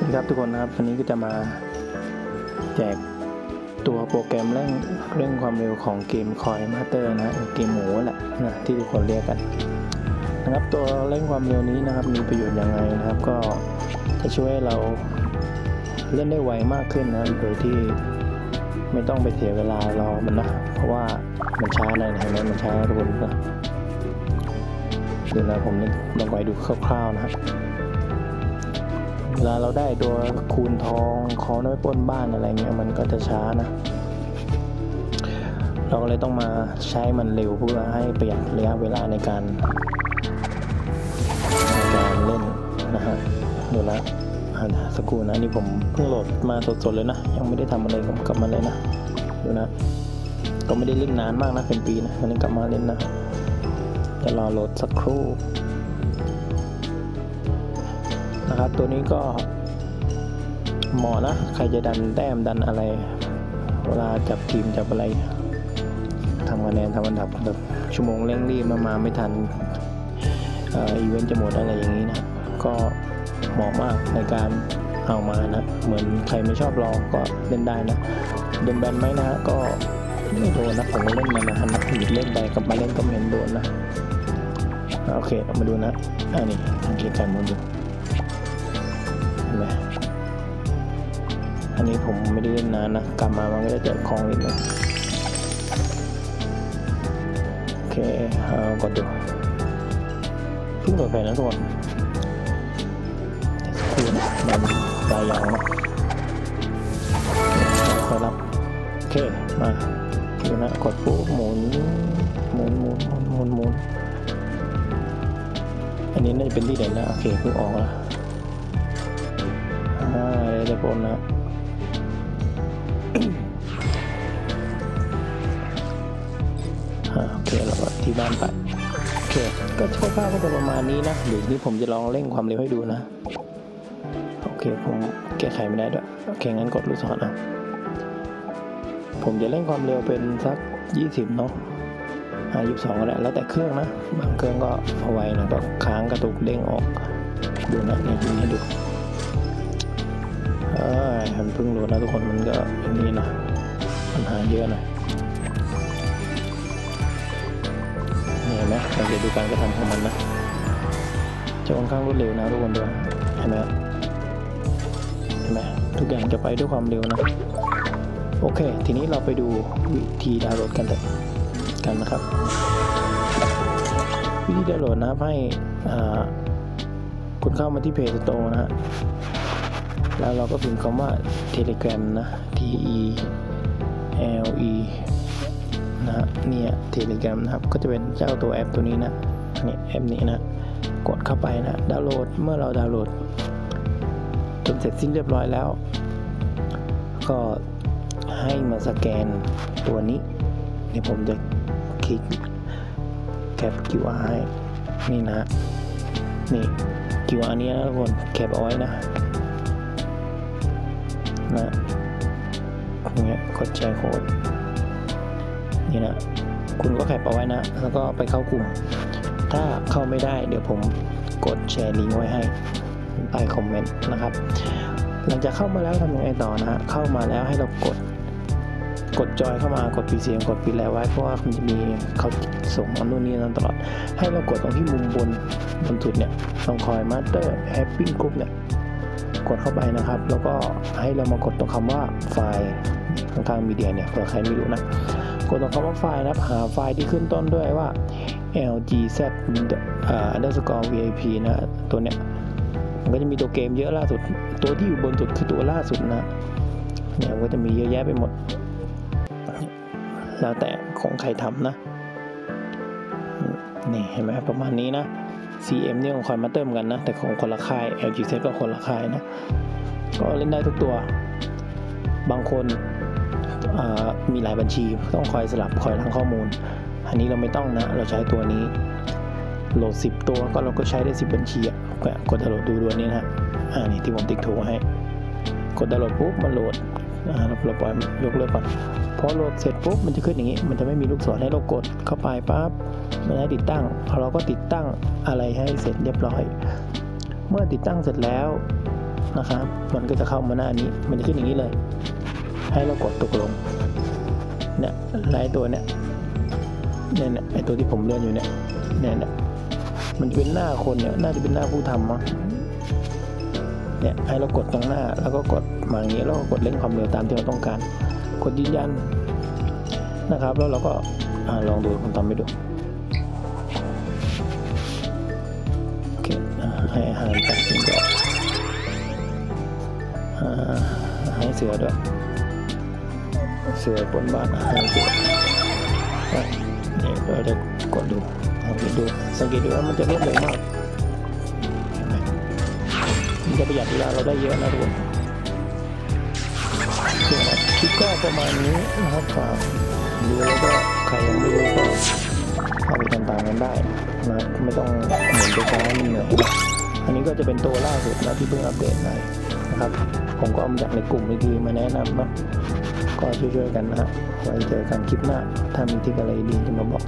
สวัสดีครับทุกคนนะครับวันนี้ก็จะมาแจกตัวโปรแกรมเร่งเร่งความเร็วของเกมคอยมาเตอร์นะเกมหมูแหละนะที่ทุกคนเรียกกันนะครับตัวเร่งความเร็วนี้นะครับมีประโยชน์ยังไงนะครับก็จะช่วยเราเล่นได้ไวมากขึ้นนะโดยที่ไม่ต้องไปเสียเวลารอมันนะเพราะว่ามันช้าหน่อยนะเห็นไหมมันช้าทุกคนนะเดี๋ยวนะผมลองไปดูคร่าวๆนะครับ เวลาเราได้ตัวคูณทองของน้อยป้นบ้านอะไรเงี้ยมันก็จะช้านะ เราก็เลยต้องมาใช้มันเร็วเพื่อให้ประหยัดระยะเวลาในการในการเล่นนะฮะดี๋ยวนะอ่าสักครู่นะนี่ผมเพิ่งโหลดมาสดๆเลยนะ ยังไม่ได้ทำอะไรกับมันเลยนะดูนะ ก็ไม่ได้เล่นนานมากนะเป็นปีนะตอนนี้กลับมาเล่นนะจะรอโหลดสักครู่ นะครับ ตัวนี้ก็เหมาะนะ ใครจะดันแต้มดันอะไร เวลาจับทีมจับอะไรทำคะแนนทำอันดับแบบชั่วโมงเร่งรีบมามาไม่ทันอีเวนต์จะหมดอะไรอย่างนี้นะ ก็เหมาะมากในการเอามานะ เหมือนใครไม่ชอบรอก็เล่นได้นะโดนแบนไหมนะฮะก็ไม่โดนนะผมเล่นมานานนะหยุดเล่นไปกลับมาเล่นก็ไม่เห็นโดนนะ โอเคเอามาดูนะ อันนี้โอเคการมุนดู เห็นไหมอันนี้ผมไม่ได้เล่นนานนะ กลับมามันก็จะเจอของนิดนึงโอเคเอากดดูเพิ่งโหลดไปนะทุกคนคือนะมันลายยางนะคอยรับโอเค มาดูนะ กดปุ๊บหมุนหมุนหมุนหมุนหมุนหมุนอันนี้น่าจะเป็นที่เด่นนะ โอเคเพิ่งออกแล้ว อ่าได้ผลนะโอเคแล้วก็ที่บ้านไปโอเคก็คร่าวๆก็จะประมาณนี้นะเดี๋ยวนี้ผมจะลองเร่งความเร็วให้ดูนะ โอเคผมแก้ไขไม่ได้ด้วยโอเคงั้นกดลูกศรอะผมจะเร่งความเร็วเป็นสัก 20 เนาะอ่า22ก็ได้แล้วแต่เครื่องนะ บางเครื่องก็เอาไว้นะก็ค้างกระตุกเด้งออก ดูนะนี่ยิงให้ดู มันเพิ่งรู้นะทุกคนมันก็อย่างนี้นะปัญหาเยอะหน่อยนี่เห็นไหมเราจะดูการกระทำของมันนะจะค่อนข้างรวดเร็วนะทุกคนดูเห็นไหมเห็นไหมทุกอย่างจะไปด้วยความเร็วนะโอเค ทีนี้เราไปดูวิธีดาวน์โหลดกันเลยกันนะครับ วิธีดาวน์โหลดนะให้คุณเข้ามาที่เพจสโตนะฮะ แล้วเราก็พิมพ์คำว่า Telegram นะ T E L E นะฮะเนี่ย Telegram นะครับ ก็จะเป็นเจ้าตัวแอปตัวนี้นะนี่แอปนี้นะ กดเข้าไปนะ ดาวน์โหลด เมื่อเราดาวน์โหลด จนเสร็จสิ้นเรียบร้อยแล้ว ก็ให้มาสแกนตัวนี้นี่ผมจะคลิกแคป QR ให้นี่นะนี่ QR นี้นะทุกคนแคปเอาไว้นะ นะอย่างเงี้ยกดแชร์โค้ดนี่นะคุณก็แคปเอาไว้นะ แล้วก็ไปเข้ากลุ่ม ถ้าเข้าไม่ได้เดี๋ยวผมกดแชร์ลิงก์ไว้ให้ใต้คอมเมนต์นะครับ หลังจากเข้ามาแล้วทำยังไงต่อนะฮะเข้ามาแล้วให้เรากดกดจอยเข้ามากดปีเสียงกดปิดแล้วไว้เพราะว่ามันจะมีเขาส่งอันนู่นนี่นั่นตลอด ให้เรากดตรงที่มุมบนบนสุดเนี่ยตรงคอยมาสเตอร์แฮปปี้กรุ๊ปเนี่ย กดเข้าไปนะครับ แล้วก็ให้เรามากดตรงคำว่าไฟล์ข้างมีเดียเนี่ยเผื่อใครไม่รู้นะกดตรงคำว่าไฟล์นะครับหาไฟล์ที่ขึ้นต้นด้วยว่า lgz underscore vip นะตัวเนี้ยมันก็จะมีตัวเกมเยอะล่าสุด ตัวที่อยู่บนสุดคือตัวล่าสุดนะเนี่ยก็จะมีเยอะแยะไปหมด แล้วแต่ของใครทำนะ นี่เห็นไหมประมาณนี้นะ CM นี่ของคอยมาเติมกันนะ แต่ของคนละค่าย LGZ ก็คนละค่ายนะ ก็เล่นได้ทุกตัว บางคนมีหลายบัญชีต้องคอยสลับคอยล้างข้อมูล อันนี้เราไม่ต้องนะ เราใช้ตัวนี้ โหลด 10 ตัวก็เราก็ใช้ได้ 10 บัญชีกดดาวน์โหลดดูดวนนี้นะฮะอ่านี่ที่ผมติ๊กถูกให้ กดดาวน์โหลดปุ๊บมันโหลด เราปล่อยยกเลิกก่อนพอโหลดเสร็จปุ๊บมันจะขึ้นอย่างนี้ มันจะไม่มีลูกศรให้เรากดเข้าไปปั๊บมันให้ติดตั้งพอเราก็ติดตั้งอะไรให้เสร็จเรียบร้อย เมื่อติดตั้งเสร็จแล้วนะครับมันก็จะเข้ามาหน้านี้ มันจะขึ้นอย่างนี้เลย ให้เรากดตกลงเนี่ยไลายตัวเนี่ยเนี่ยเนี่ยไอตัวที่ผมเลื่อนอยู่เนี่ยเนี่ยเนี่ยมันจะเป็นหน้าคนเนี่ยน่าจะเป็นหน้าผู้ทำมั้ง เนี่ยให้เรากดตรงหน้าแล้วก็กดมาอย่างนี้แล้วก็กดเร่งความเร็วตามที่เราต้องการ กดยืนยันนะครับ แล้วเราก็อลองดูผมทำให้ดูโอเคให้อาหารตัดสินดอกอ่าให้เสือด้วยเสือบนบ้านอาหารเสืออะนี่เราจะกดดูสังเกตดูสังเกตดูว่ามันจะรวดเร็วมากเห็นไหมมัน จะประหยัดเวลาเราได้เยอะนะทุกคนคครับคลิปก็ประมาณนี้นะครับฝากดูแล้วก็ใครยังไม่รู้ก็เอาไปทำตามกันได้นะไม่ต้องเหมือนไปใช้ให้มันเหนื่อยอันนี้ก็จะเป็นตัวล่าสุดนะที่เพิ่งอัปเดตไปนะครับ ผมก็เอามาจากในกลุ่มเมื่อกี้มาแนะนำนะก็ช่วยๆกันนะฮะไว้เจอกันคลิปหน้าถ้ามีที่อะไรดีจะมาบอก